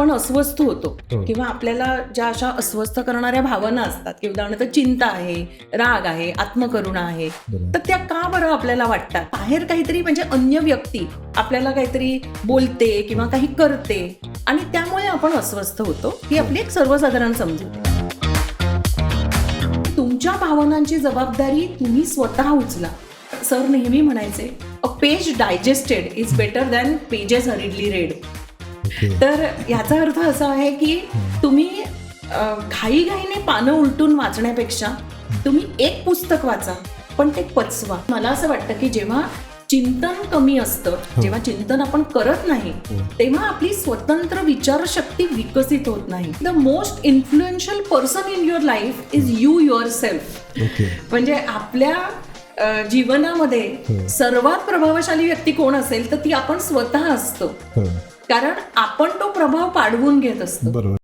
आपण अस्वस्थ होतो. किंवा आपल्याला ज्या अशा अस्वस्थ करणाऱ्या भावना असतात की उदाहरणार्थ चिंता आहे राग आहे आत्मकरुणा आहे. तर त्या का बरं आपल्याला वाटतात बाहेर काहीतरी म्हणजे अन्य व्यक्ती आपल्याला काहीतरी बोलते किंवा काही करते आणि त्यामुळे आपण अस्वस्थ होतो ही आपली एक सर्वसाधारण समजूत. तुमच्या भावनांची जबाबदारी तुम्ही स्वतः उचला सर नेहमी म्हणायचे a page digested is better than pages hurriedly read तर याचा अर्थ असा आहे की तुम्ही घाई घाईने पानं उलटून वाचण्यापेक्षा तुम्ही एक पुस्तक वाचा पण ते पचवा. मला असं वाटतं की जेव्हा चिंतन कमी असतं जेव्हा चिंतन आपण करत नाही तेव्हा आपली स्वतंत्र विचारशक्ती विकसित होत नाही. The most influential person in your life is you yourself म्हणजे आपल्या जीवनामध्ये हो. सर्वात प्रभावशाली व्यक्ती कोण असेल तर ती आपण स्वतः असतो. हो. कारण आपण तो प्रभाव पाडवून घेत असतो. बरोबर.